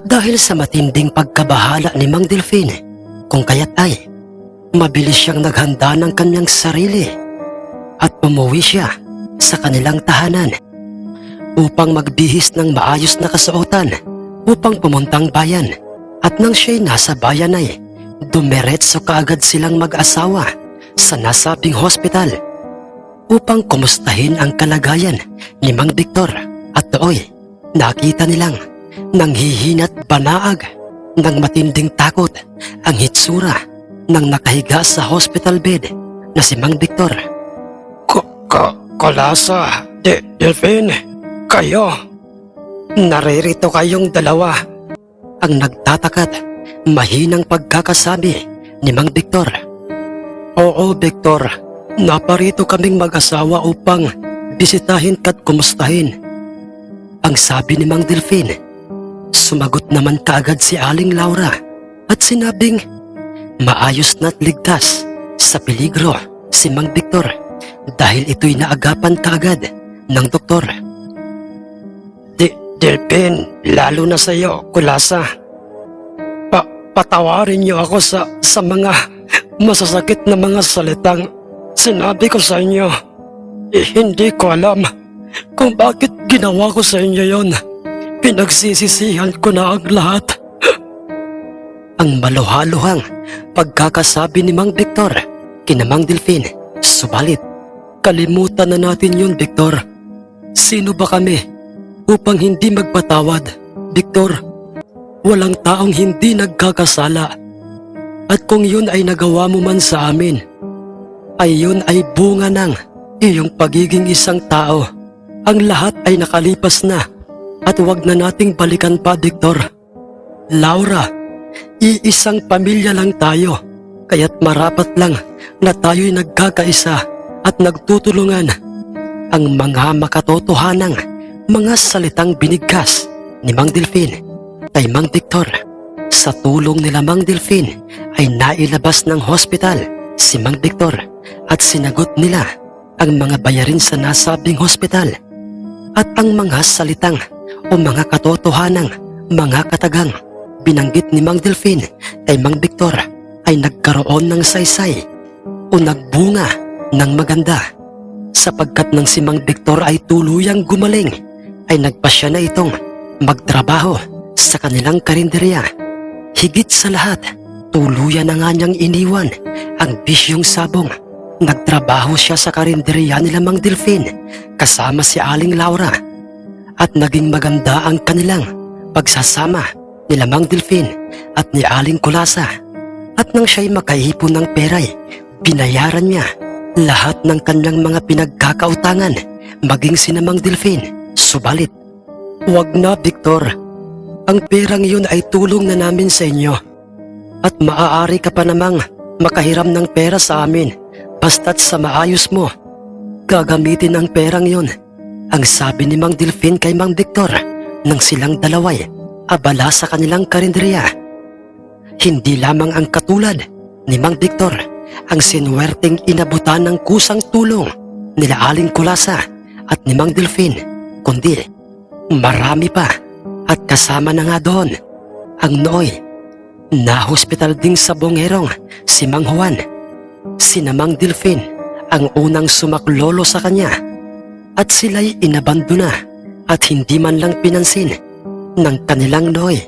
At dahil sa matinding pagkabahala ni Mang Delfine, kung kaya't ay, mabilis siyang naghanda ng kanyang sarili at umuwi siya sa kanilang tahanan upang magbihis ng maayos na kasuotan upang pumuntang bayan. At nang siya'y nasa bayan ay dumiretso kaagad silang mag-asawa sa nasabing hospital upang kumustahin ang kalagayan ni Mang Victor. At dooy nakita nilang nanghihina't banaag ng matinding takot ang hitsura ng nakahiga sa hospital bed na si Mang Victor. Ko, ko, kolasa, de, Delphine, kayo. Naririto kayong dalawa. Ang nagtatakat, mahinang pagkakasabi ni Mang Victor. Oo, Victor. Naparito kaming mag-asawa upang bisitahin ka't kumustahin. Ang sabi ni Mang Delphine, sumagot naman kaagad si Aling Laura at sinabing maayos na't ligtas sa peligro si Mang Victor dahil ito'y naagapan kaagad ng doktor. Di, Delphine, lalo na sa iyo, Kulasa. Pa, patawarin niyo ako sa, sa mga masasakit na mga salitang sinabi ko sa inyo. Eh, hindi ko alam kung bakit ginawa ko sa inyo yon. Pinagsisisihan ko na ang lahat. ang maluhaluhang pagkakasabi ni Mang Victor kina Mang Delphine. Subalit, kalimutan na natin yun, Victor. Sino ba kami upang hindi magpatawad, Victor? Walang taong hindi nagkakasala. At kung yun ay nagawa mo man sa amin, ay yun ay bunga ng iyong pagiging isang tao. Ang lahat ay nakalipas na at huwag na nating balikan pa, Victor. Laura, iisang pamilya lang tayo, kaya't marapat lang na tayo'y nagkakaisa at nagtutulungan. Ang mga makatotohanang mga salitang binigkas ni Mang Delphine kay Mang Victor. Sa tulong nila Mang Delphine ay nailabas ng hospital si Mang Victor at sinagot nila ang mga bayarin sa nasabing hospital at ang mga salitang o mga katotohanang mga katagang binanggit ni Mang Delphine kay Mang Victor ay nagkaroon ng saysay o nagbunga ng maganda sapagkat nang si Mang Victor ay tuluyang gumaling ay nagpasya na itong magtrabaho sa kanilang karinderya. Higit sa lahat, tuluyan na nga niyang iniwan ang bisyong sabong. Nagtrabaho siya sa karinderya nila Mang Delphine kasama si Aling Laura at naging maganda ang kanilang pagsasama nila Mang Delphine at ni Aling Kulasa. At nang siya'y makaipon ng peray, binayaran niya lahat ng kanyang mga pinagkakautangan maging sinamang Delphine. Subalit, wag na Victor. Ang perang iyon ay tulong na namin sa inyo. At maaari ka pa namang makahiram ng pera sa amin basta't sa maayos mo. Gagamitin ang perang iyon. Ang sabi ni Mang Delphine kay Mang Victor nang silang dalaway abala sa kanilang karinderya. Hindi lamang ang katulad ni Mang Victor ang sinwerteng inabutan ng kusang tulong nila Aling Kulasa at ni Mang Delphine, kundi marami pa at kasama na nga doon ang nooy na hospital ding sa Bongerong si Mang Juan. Si na Mang Delphine ang unang sumaklolo sa kanya at sila'y inabandona at hindi man lang pinansin ng kanilang nooy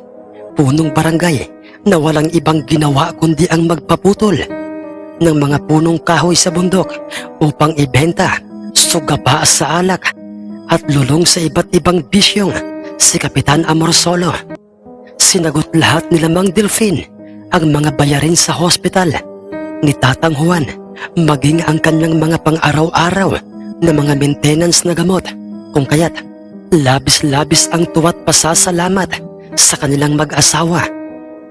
punong barangay na walang ibang ginawa kundi ang magpaputol ng mga punong kahoy sa bundok upang ibenta, sugapa sa alak at lulong sa iba't ibang bisyong si Kapitan Amorsolo. Sinagot lahat nila Mang Delphine ang mga bayarin sa hospital ni Tatang Juan maging ang kanyang mga pang-araw-araw na mga maintenance na gamot kung kaya't labis-labis ang tuwa't pasasalamat sa kanilang mag-asawa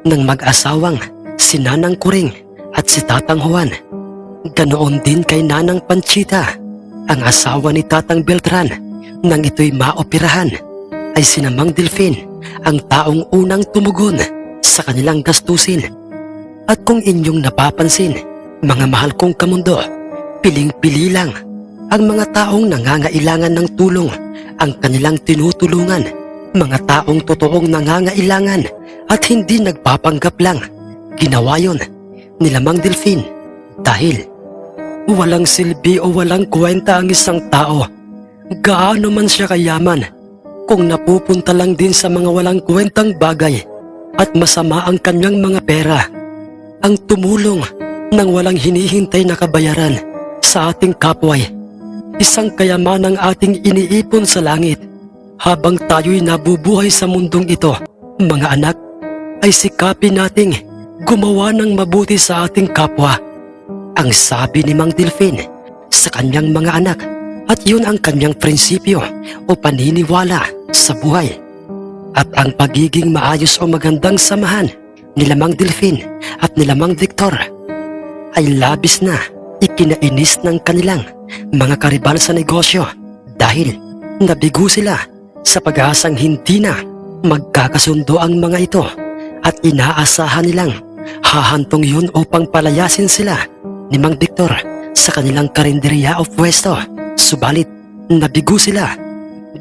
ng mag-asawang si Nanang Kuring at si Tatang Juan. Ganoon din kay Nanang Panchita, ang asawa ni Tatang Beltran nang ito'y maoperahan ay sinamang Delfin ang taong unang tumugon sa kanilang gastusin. At kung inyong napapansin, mga mahal kong kamundo, piling-pili lang ang mga taong nangangailangan ng tulong ang kanilang tinutulungan. Mga taong totoong nangangailangan at hindi nagpapanggap lang. Ginawa yon ni Lamang Delfin dahil walang silbi o walang kwenta ang isang tao. Gaano man siya kayaman kung napupunta lang din sa mga walang kwentang bagay at masama ang kanyang mga pera. Ang tumulong ng walang hinihintay na kabayaran sa ating kapway. Isang kayamanang ating iniipon sa langit habang tayo'y nabubuhay sa mundong ito. Mga anak, ay sikapin nating gumawa ng mabuti sa ating kapwa. Ang sabi ni Mang Delfin sa kanyang mga anak at yun ang kanyang prinsipyo o paniniwala sa buhay. At ang pagiging maayos o magandang samahan ni Lamang Delfin at ni Lamang Victor ay labis na ikinainis ng kanilang mga karibal sa negosyo dahil nabigo sila sa pag-aasang hindi na magkakasundo ang mga ito at inaasahan nilang hahantong yun upang palayasin sila ni Mang Victor sa kanilang karinderya o pwesto. Subalit, nabigo sila.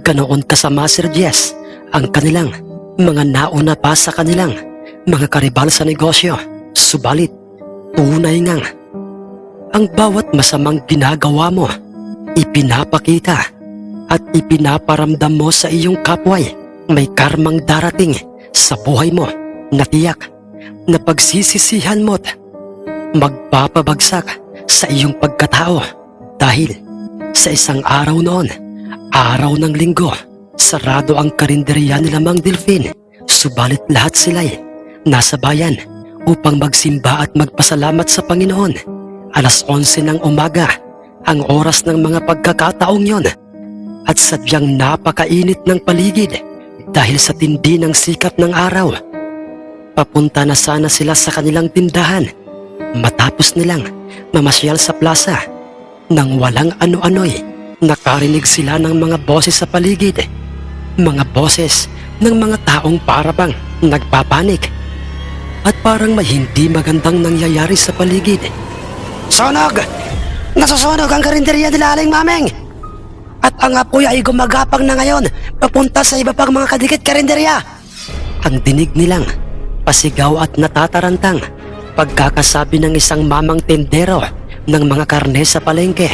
Ganoon kasama Sir Jess ang kanilang mga nauna pa sa kanilang mga karibal sa negosyo. Subalit, tunay ngang ang bawat masamang ginagawa mo, ipinapakita at ipinaparamdam mo sa iyong kapway may karmang darating sa buhay mo na tiyak na pagsisisihan mo't magpapabagsak sa iyong pagkatao dahil sa isang araw noon, araw ng linggo, sarado ang karinderya ni Lamang Delfin. Subalit lahat sila'y nasa bayan upang magsimba at magpasalamat sa Panginoon. Alas 11 ng umaga, ang oras ng mga pagkakataong yon at sadyang napakainit ng paligid dahil sa tindi ng sikat ng araw. Papunta na sana sila sa kanilang tindahan matapos nilang mamasyal sa plaza nang walang ano-ano'y nakarinig sila ng mga boses sa paligid. Mga boses ng mga taong parabang nagpapanik at parang may hindi magandang nangyayari sa paligid. Sonog! Nasusunog ang karinderya nila Aling Mameng! At ang apoy ay gumagapang na ngayon papunta sa iba pang mga kadikit karinderya. Ang dinig nilang pasigaw at natatarantang pagkakasabi ng isang mamang tendero ng mga karne sa palengke.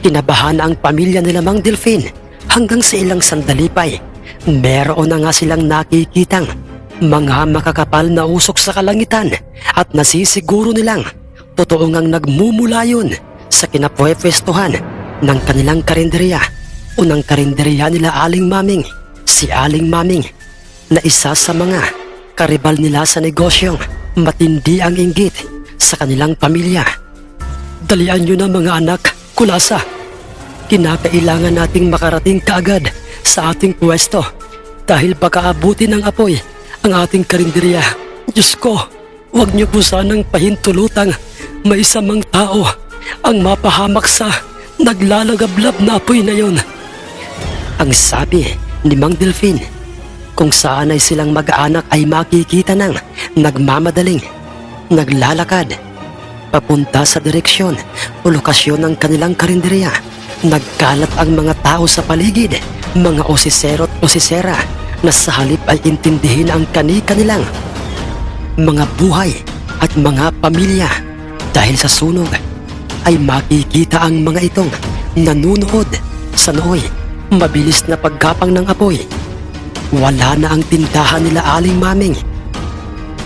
Kinabahan ang pamilya nila Mang Delfin hanggang sa ilang sandali pa'y meron na nga silang nakikitang mga makakapal na usok sa kalangitan at nasisiguro nilang totoo ngang nagmumula yun sa kinapwepwestuhan ng kanilang karinderya o ng karinderya nila Aling Maming, si Aling Maming, na isa sa mga karibal nila sa negosyong matindi ang inggit sa kanilang pamilya. Dalian nyo na mga anak, kulasa. Kinakailangan nating makarating kaagad sa ating pwesto dahil baka abutin ng apoy ang ating karinderya. Diyos ko, huwag niyo po sanang pahintulutang may isa mang tao ang mapahamak sa naglalagablab na apoy na yon. Ang sabi ni Mang Delfin, kung saan ay silang mag-aanak ay makikita ng nagmamadaling, naglalakad, papunta sa direksyon o lokasyon ng kanilang karinderya. Nagkalat ang mga tao sa paligid, mga osisero at osisera na sa halip ay intindihin ang kani-kanilang mga buhay at mga pamilya dahil sa sunog ay makikita ang mga itong nanunood sa nooy mabilis na paggapang ng apoy. Wala na ang tindahan nila Aling Maming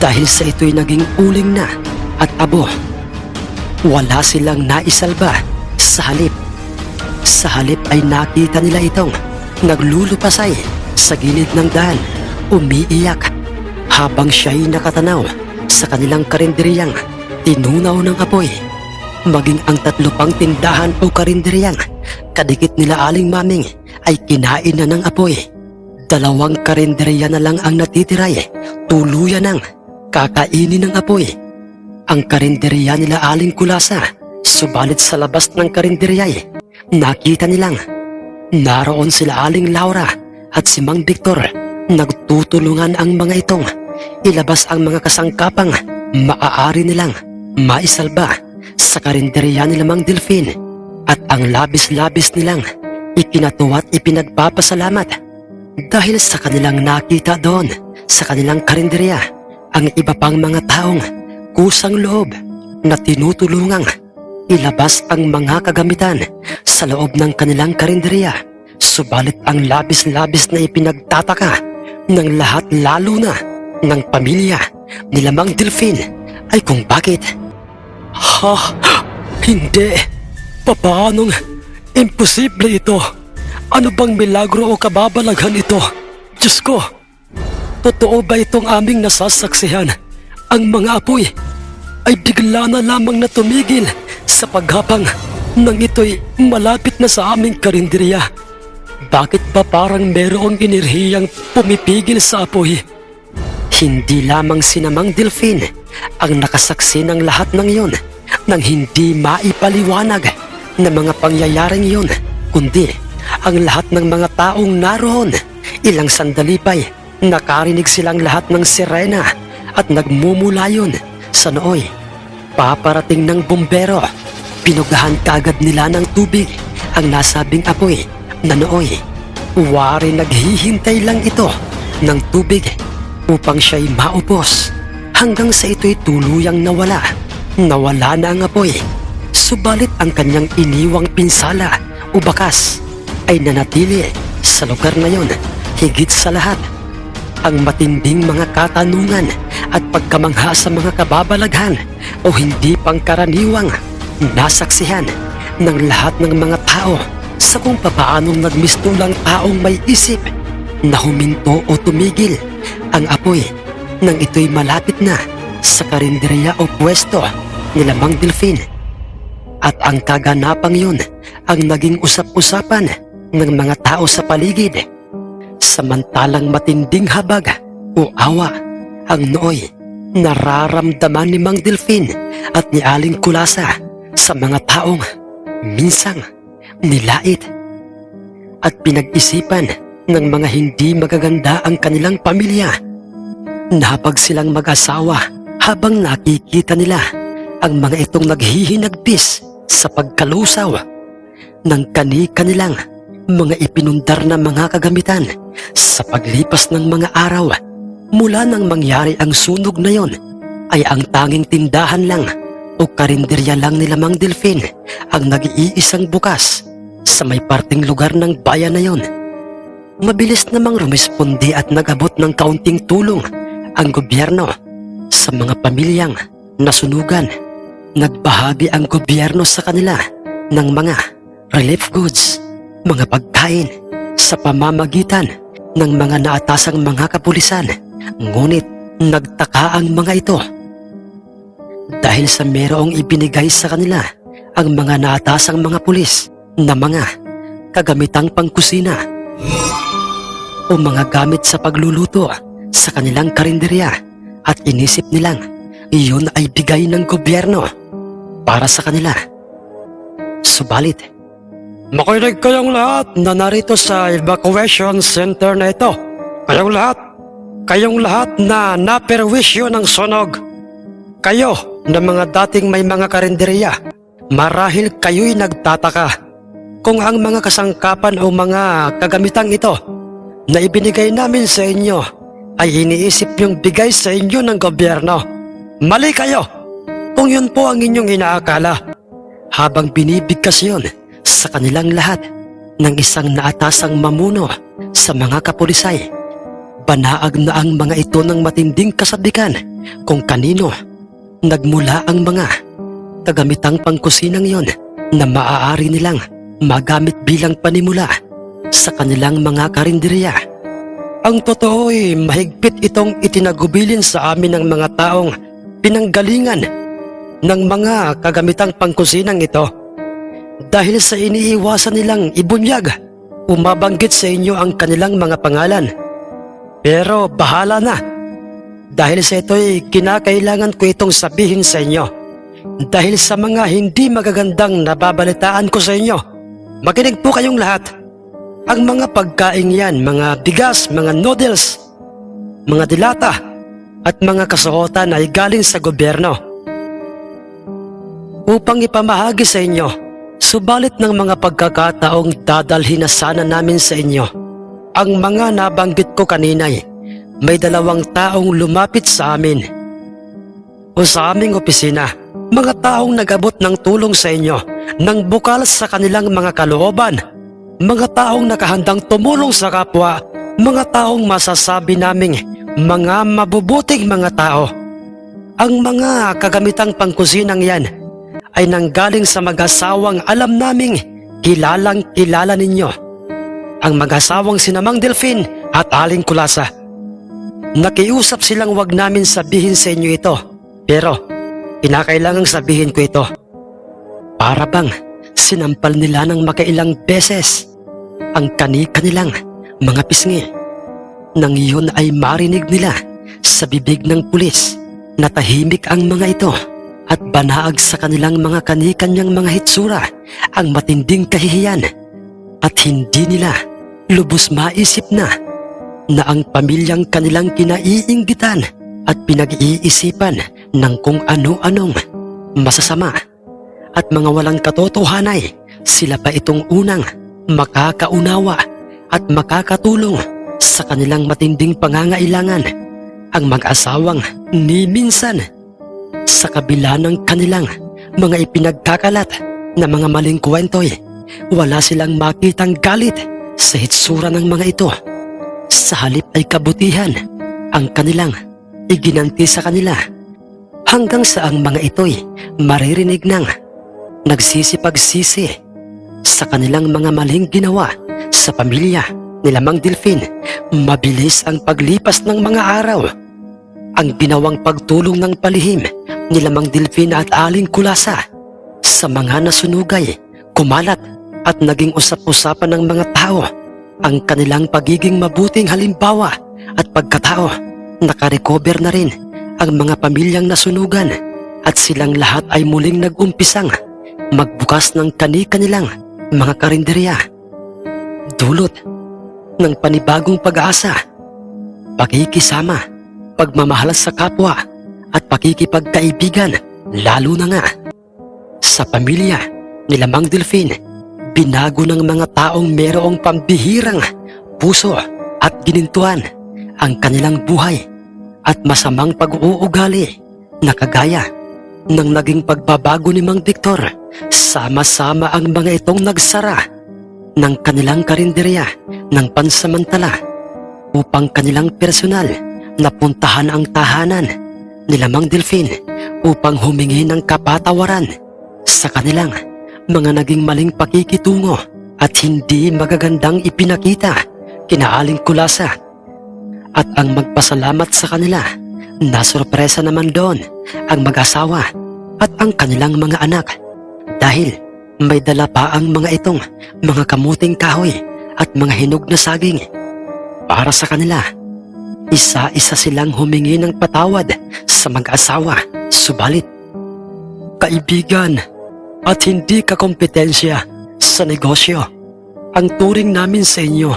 dahil sa ito'y naging uling na at abo. Wala silang naisalba sa halip. Sa halip ay nakita nila itong naglulupasay sa gilid ng daan, umiiyak habang siya'y nakatanaw sa kanilang karinderyang tinunaw ng apoy. Maging ang tatlo pang tindahan o karinderyang kadikit nila Aling Maming ay kinain na ng apoy. Dalawang karinderya na lang ang natitiray, tuluyan ng kakainin ng apoy. ang karinderya nila Aling Kulasa. Subalit sa labas ng karinderya ay nakita nilang naroon sila Aling Laura at si Mang Victor. Nagtutulungan ang mga itong ilabas ang mga kasangkapang maaari nilang maisalba sa karinderya nila Mang Delfin at ang labis-labis nilang ikinatuwa at ipinagpapasalamat dahil sa kanilang nakita doon sa kanilang karinderya ang iba pang mga taong kusang loob na tinutulungang ilabas ang mga kagamitan sa loob ng kanilang karinderya. Subalit ang labis-labis na ipinagtataka ng lahat lalo na ng pamilya ni Lamang Delfin ay kung bakit. Ha? Hindi. Papaanong imposible ito? Ano bang milagro o kababalaghan ito? Diyos ko, totoo ba itong aming nasasaksihan? Ang mga apoy ay bigla na lamang na tumigil sa paghapang nang ito'y malapit na sa aming karinderya. Bakit ba parang merong enerhiyang pumipigil sa apoy? Hindi lamang sinamang Delfin ang nakasaksi ng lahat ng iyon nang hindi maipaliwanag na mga pangyayaring iyon, kundi ang lahat ng mga taong naroon. Ilang sandali pa'y nakarinig silang lahat ng sirena at nagmumula yun sa nooy. Paparating ng bumbero, pinugahan kagad nila ng tubig ang nasabing apoy na nooy. Wari naghihintay lang ito ng tubig upang siya'y maupos hanggang sa ito'y tuluyang nawala. Nawala na ang apoy. Subalit ang kanyang iniwang pinsala o bakas ay nanatili sa lugar na yon higit sa lahat. Ang matinding mga katanungan at pagkamangha sa mga kababalaghan o hindi pangkaraniwang nasaksihan ng lahat ng mga tao sa kung papaanong nagmistulang taong may isip na huminto o tumigil ang apoy nang ito'y malapit na sa karinderya o pwesto ni Lamang Delfin. At ang kaganapang yun ang naging usap-usapan ng mga tao sa paligid. Samantalang matinding habag o awa ang nooy nararamdaman ni Mang Delfin at ni Aling Kulasa sa mga taong minsang nilait at pinag-isipan ng mga hindi magaganda ang kanilang pamilya. Napag silang mag-asawa habang nakikita nila ang mga itong naghihinagbis sa pagkalusaw ng kani-kanilang mga ipinundar na mga kagamitan sa paglipas ng mga araw mula nang mangyari ang sunog na yon ay ang tanging tindahan lang o karinderya lang ni Lamang Delfin ang nag-iisang bukas sa may parting lugar ng bayan na yon. Mabilis namang rumispondi at nagabot ng kaunting tulong ang gobyerno sa mga pamilyang nasunugan. Nagbahagi ang gobyerno sa kanila ng mga relief goods, mga pagkain sa pamamagitan ng mga naatasang mga kapulisan. Ngunit nagtaka ang mga ito dahil sa merong ibinigay sa kanila ang mga naatasang mga pulis na mga kagamitang pangkusina o mga gamit sa pagluluto sa kanilang karinderya at inisip nilang iyon ay bigay ng gobyerno para sa kanila. Subalit, makinig kayong lahat na narito sa evacuation center na ito. Kayong lahat, kayong lahat na naperwisyo ng sunog. Kayo na mga dating may mga karinderya, marahil kayo'y nagtataka kung ang mga kasangkapan o mga kagamitang ito na ibinigay namin sa inyo ay iniisip yung bigay sa inyo ng gobyerno. Mali kayo kung yun po ang inyong inaakala habang binibigkas yun sa kanilang lahat ng isang naatasang mamuno sa mga kapulisay. Banaag na ang mga ito ng matinding kasabikan kung kanino nagmula ang mga kagamitang pangkusinang yon na maaari nilang magamit bilang panimula sa kanilang mga karinderya. Ang totoo ay mahigpit itong itinagubilin sa amin ng mga taong pinanggalingan ng mga kagamitang pangkusinang ito. Dahil sa iniiwasan nilang ibunyag, umabanggit sa inyo ang kanilang mga pangalan. Pero bahala na Dahil sa ito'y kinakailangan ko itong sabihin sa inyo. Dahil sa mga hindi magagandang nababalitaan ko sa inyo. Makinig po kayong lahat. Ang mga pagkain yan, mga bigas, mga noodles, mga dilata, at mga kasuotan ay galing sa gobyerno. Upang ipamahagi sa inyo, subalit ng mga pagkakataong dadalhin na sana namin sa inyo, ang mga nabanggit ko kaninay, may dalawang taong lumapit sa amin. O sa aming opisina, mga taong nagabot ng tulong sa inyo nang bukal sa kanilang mga kalooban, mga taong nakahandang tumulong sa kapwa, mga taong masasabi naming mga mabubuting mga tao. Ang mga kagamitang pangkusinang yan ay nanggaling sa mag-asawang alam naming kilalang kilala ninyo. Ang mag-asawang sinamang Delfin at Aling Kulasa. Nakiusap silang wag namin sabihin sa inyo ito, pero kinakailangang sabihin ko ito. Para bang sinampal nila ng makailang beses ang kanika nilang mga pisngi. Nang iyon ay marinig nila sa bibig ng pulis na tahimik ang mga ito at banaag sa kanilang mga kanikanyang mga hitsura ang matinding kahihiyan at hindi nila lubos maisip na na ang pamilyang kanilang kinaiinggitan at pinag-iisipan ng kung ano-anong masasama at mga walang katotohanay sila pa itong unang makakaunawa at makakatulong sa kanilang matinding pangangailangan ang mag-asawang ni minsan sa kabila ng kanilang mga ipinagkakalat na mga maling kwento'y wala silang makitang galit sa hitsura ng mga ito. Sa halip ay kabutihan ang kanilang iginanti sa kanila hanggang sa ang mga ito'y maririnig ng nagsisipag-sisi sa kanilang mga maling ginawa sa pamilya ni Lamang Delfin. Mabilis ang paglipas ng mga araw. Ang ginawang pagtulong ng palihim ni Lamang Delfin at Aling Kulasa sa mga nasunugay, kumalat at naging usap-usapan ng mga tao ang kanilang pagiging mabuting halimbawa at pagkatao. Nakarecover na rin ang mga pamilyang nasunugan at silang lahat ay muling nag-umpisang magbukas ng kani-kanilang mga karinderya. Dulot ng panibagong pag-asa, pakikisama, pagmamahal sa kapwa at pakikipagkaibigan lalo na nga sa pamilya ni Lamang Delfin binago ng mga taong merong pambihirang puso at ginintuan ang kanilang buhay at masamang pag-uugali na kagaya ng naging pagbabago ni Mang Victor sama-sama ang mga itong nagsara ng kanilang karinderya ng pansamantala upang kanilang personal na puntahan ang tahanan ni Lamang Delfin upang humingi ng kapatawaran sa kanilang mga naging maling pakikitungo at hindi magagandang ipinakita kinaaling kulasa. At ang magpasalamat sa kanila na sorpresa naman doon ang mag-asawa at ang kanilang mga anak dahil may dala pa ang mga itong mga kamuting kahoy at mga hinog na saging para sa kanila. Isa-isa silang humingi ng patawad sa mag-asawa, subalit kaibigan at hindi kakompetensya sa negosyo ang turing namin sa inyo.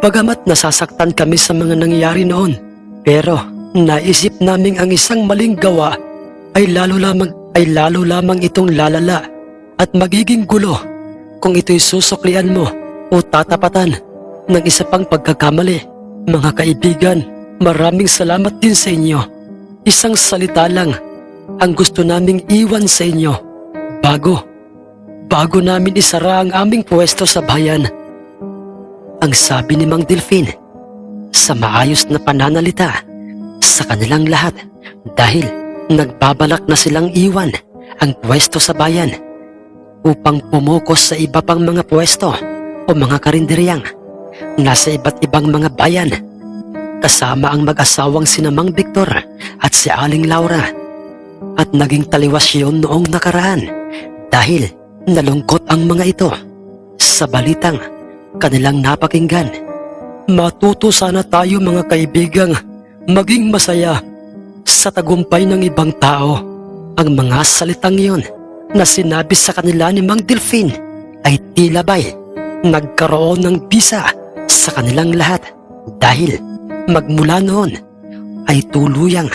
Bagamat nasasaktan kami sa mga nangyari noon, pero naisip naming ang isang maling gawa ay lalo lamang ay lalo lamang itong lalala at magiging gulo kung ito'y susuklian mo o tatapatan ng isa pang pagkakamali. Mga kaibigan, maraming salamat din sa inyo. Isang salita lang ang gusto naming iwan sa inyo bago, bago namin isara ang aming pwesto sa bayan. Ang sabi ni Mang Delfin sa maayos na pananalita sa kanilang lahat dahil nagbabalak na silang iwan ang pwesto sa bayan upang pumukos sa iba pang mga pwesto o mga karinderyang nasa iba't ibang mga bayan kasama ang mag-asawang sinamang Victor at si Aling Laura at naging taliwas yun noong nakaraan dahil nalungkot ang mga ito sa balitang kanilang napakinggan. Matuto sana tayo mga kaibigang maging masaya sa tagumpay ng ibang tao. Ang mga salitang iyon na sinabi sa kanila ni Mang Delfin ay tila ba'y nagkaroon ng bisa sa kanilang lahat dahil magmula noon ay tuluyang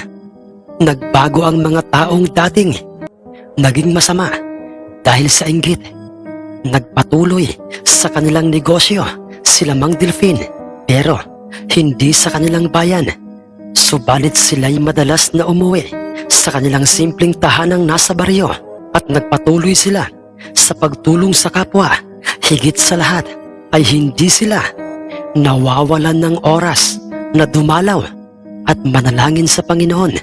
nagbago ang mga taong dating naging masama dahil sa inggit. Nagpatuloy sa kanilang negosyo sila Mang Delfin pero hindi sa kanilang bayan. Subalit sila'y madalas na umuwi sa kanilang simpleng tahanang nasa baryo at nagpatuloy sila sa pagtulong sa kapwa. Higit sa lahat ay hindi sila nawawalan ng oras na dumalaw at manalangin sa Panginoon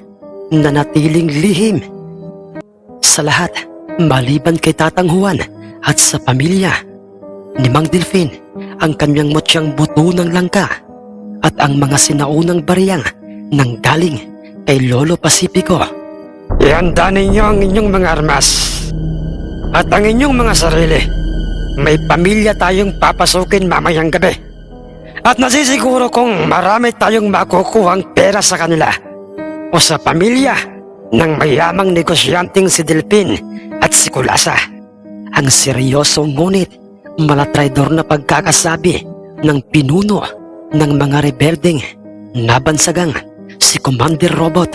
na natiling lihim. Sa lahat, maliban kay Tatang Juan at sa pamilya ni Mang Delfin, ang kanyang motsyang buto ng langka at ang mga sinaunang bariyang nang galing kay Lolo Pacifico. Ihanda ninyo ang inyong mga armas at ang inyong mga sarili. May pamilya tayong papasukin mamayang gabi. At nasisiguro kong marami tayong makukuhang pera sa kanila o sa pamilya ng mayamang negosyanteng si Delpin at si Kulasa. Ang seryoso ngunit malatraidor na pagkakasabi ng pinuno ng mga rebeldeng nabansagang si Commander Robot.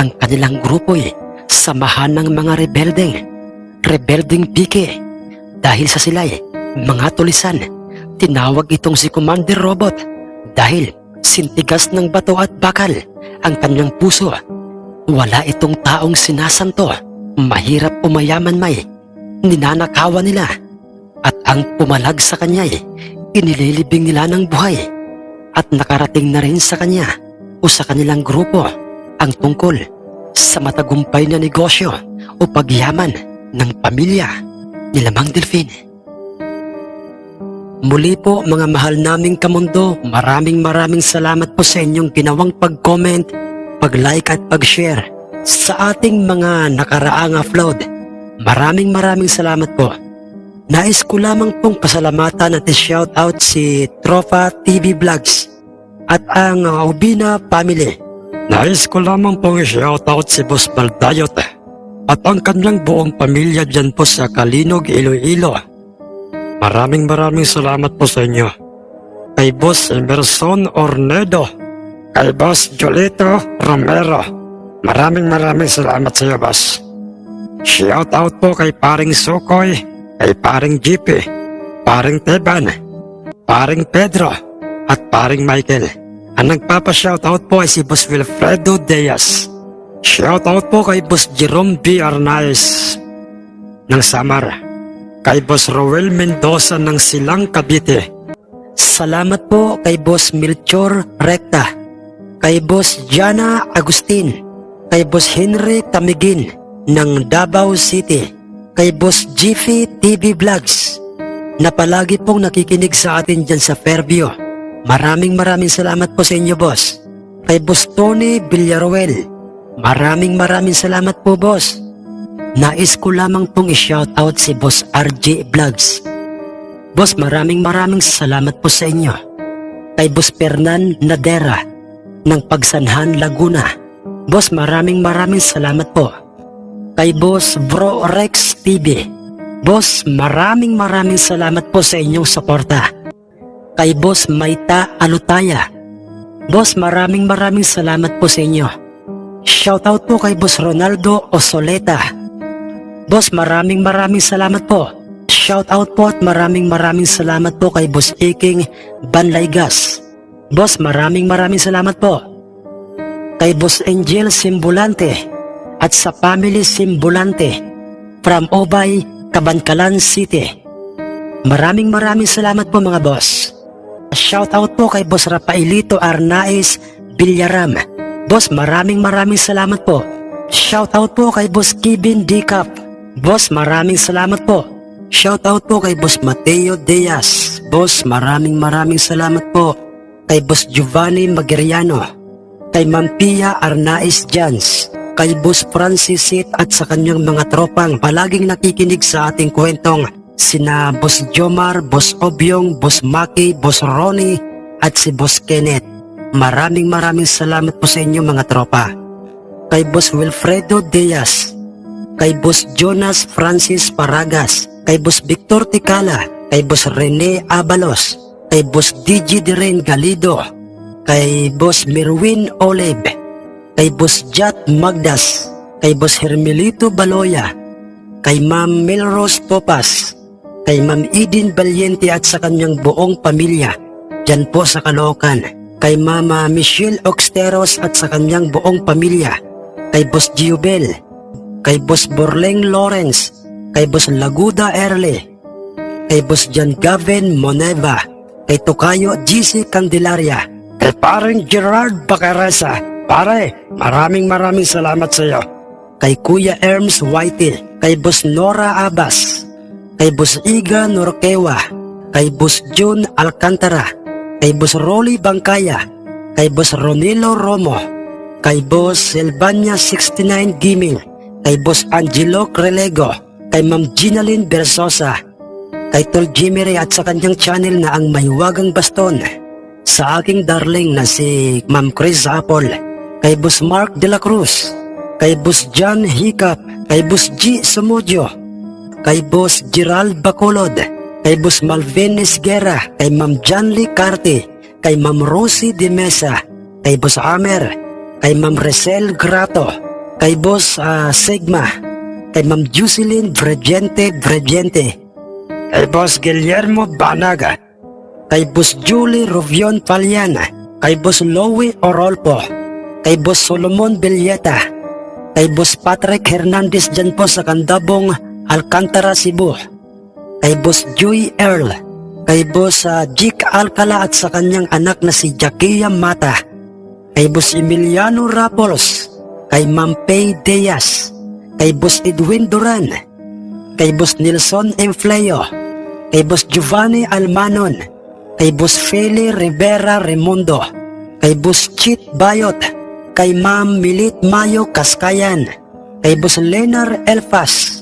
Ang kanilang grupo'y samahan ng mga rebeldeng, rebeldeng pike. Dahil sa sila'y mga tulisan, tinawag itong si Commander Robot dahil sintigas ng bato at bakal ang kanyang puso. Wala itong taong sinasanto, mahirap o may, ninanakawan nila. At ang pumalag sa kanya'y inililibing nila ng buhay at nakarating na rin sa kanya o sa kanilang grupo ang tungkol sa matagumpay na negosyo o pagyaman ng pamilya ni Lamang Delfin. Muli po mga mahal naming kamundo, maraming maraming salamat po sa inyong ginawang pag-comment, pag-like at pag-share sa ating mga nakaraang upload. Maraming maraming salamat po. Nais ko lamang pong pasalamatan at shoutout si Tropa TV Vlogs at ang Ubina Family. Nais ko lamang pong shoutout si Boss Baldayot at ang kanyang buong pamilya dyan po sa Kalinog, Iloilo. Maraming maraming salamat po sa inyo. Kay Boss Emerson Ornedo, kay Boss Jolito Romero. Maraming maraming salamat sa iyo, Boss. Shoutout po kay Paring Sukoy, kay Paring GP, Paring Teban, Paring Pedro, at Paring Michael. Ang nagpapa-shoutout po ay si Boss Wilfredo Diaz. Shoutout po kay Boss Jerome B. Arnaiz ng Samar. Kay Boss Roel Mendoza ng Silang Cavite. Salamat po kay Boss Melchor Recta. Kay Boss Jana Agustin. Kay Boss Henry Tamigin ng Davao City. Kay Boss Jiffy TV Vlogs na palagi pong nakikinig sa atin dyan sa Fairview. Maraming maraming salamat po sa inyo, boss. Kay Boss Tony Villaruel, maraming maraming salamat po, boss. Nais ko lamang pong i-shoutout si Boss RJ Vlogs. Boss, maraming maraming salamat po sa inyo. Kay Boss Fernan Nadera ng Pagsanhan, Laguna. Boss, maraming maraming salamat po. Kay Boss Bro Rex TV. Boss, maraming maraming salamat po sa inyong suporta kay Boss Maita Alutaya. Boss, maraming maraming salamat po sa inyo. Shoutout po kay Boss Ronaldo Osoleta. Boss, maraming maraming salamat po. Shoutout po at maraming maraming salamat po kay Boss Iking Banlaygas. Boss, maraming maraming salamat po. Kay Boss Angel Simbulante at sa Family Simbulante from Obay, Kabankalan City. Maraming maraming salamat po mga boss. Shoutout po kay Boss Rafaelito Arnaiz Villaram. Boss, maraming maraming salamat po. Shoutout po kay Boss Kevin Dicap. Boss, maraming salamat po. Shoutout po kay Boss Mateo Diaz. Boss, maraming maraming salamat po. Kay Boss Giovanni Magiriano. Kay Mampia Arnaiz Jans. Kay Boss Francis Sit at sa kanyang mga tropang palaging nakikinig sa ating kwentong sina Boss Jomar, Boss Obyong, Boss Maki, Boss Ronnie at si Boss Kenneth. Maraming maraming salamat po sa inyo mga tropa. Kay Boss Wilfredo Diaz, kay Boss Jonas Francis Paragas, kay Boss Victor Ticala, kay Boss Rene Abalos, kay Boss DJ Diren Galido, kay Boss Mirwin Olive, kay Boss Jat Magdas, kay Boss Hermelito Baloya, kay Ma'am Melrose Topas, kay Ma'am Eden Valiente at sa kanyang buong pamilya, dyan po sa Caloocan, kay Mama Michelle Oxteros at sa kanyang buong pamilya, kay Boss Giobel, kay Boss Borleng Lawrence, kay Boss Laguda Erle, kay Boss John Gavin Moneva, kay Tokayo GC Candelaria, kay paring Gerard Bacaresa. Pare, maraming maraming salamat sa iyo. Kay Kuya Erms Whitey, kay Boss Nora Abas, kay Boss Iga Norquewa, kay Boss June Alcantara, kay Boss Rolly Bangkaya, kay Boss Ronilo Romo, kay Boss Silvania 69 Gaming, kay Boss Angelo Crelego, kay Ma'am Ginalyn Bersosa, kay Tol Jimmy Ray at sa kanyang channel na ang Mahiwagang Baston, sa aking darling na si Ma'am Chris Apple, kay Boss Mark De La Cruz, kay Boss John Hiccup, kay Boss G. Sumudio, kay Boss Gerald Bacolod, kay Boss Malvin Esguera, kay Ma'am Janly Carte, kay Ma'am Rosie De Mesa, kay Boss Amer, kay Ma'am Resel Grato, kay Boss ah, Sigma, kay Ma'am Jocelyn Bregente Bregente, kay Boss Guillermo Banaga, kay Boss Julie Rovion Paliana, kay Boss Lowy Orolpo, kay Boss Solomon Villeta, kay Boss Patrick Hernandez dyan po sa Kandabong, Alcantara, Cebu, kay Boss Joy Earl, kay Boss ah, Jik Alcala at sa kanyang anak na si Jackia Mata, kay Boss Emiliano Rapolos, kay Ma'am Pay Diaz, kay Boss Edwin Duran, kay Boss Nelson Enfleo, kay Boss Giovanni Almanon, kay Boss Feli Rivera Remundo, kay Boss Chit Bayot, kay Ma'am Milit Mayo Kaskayan, kay Boss Lenar Elfas,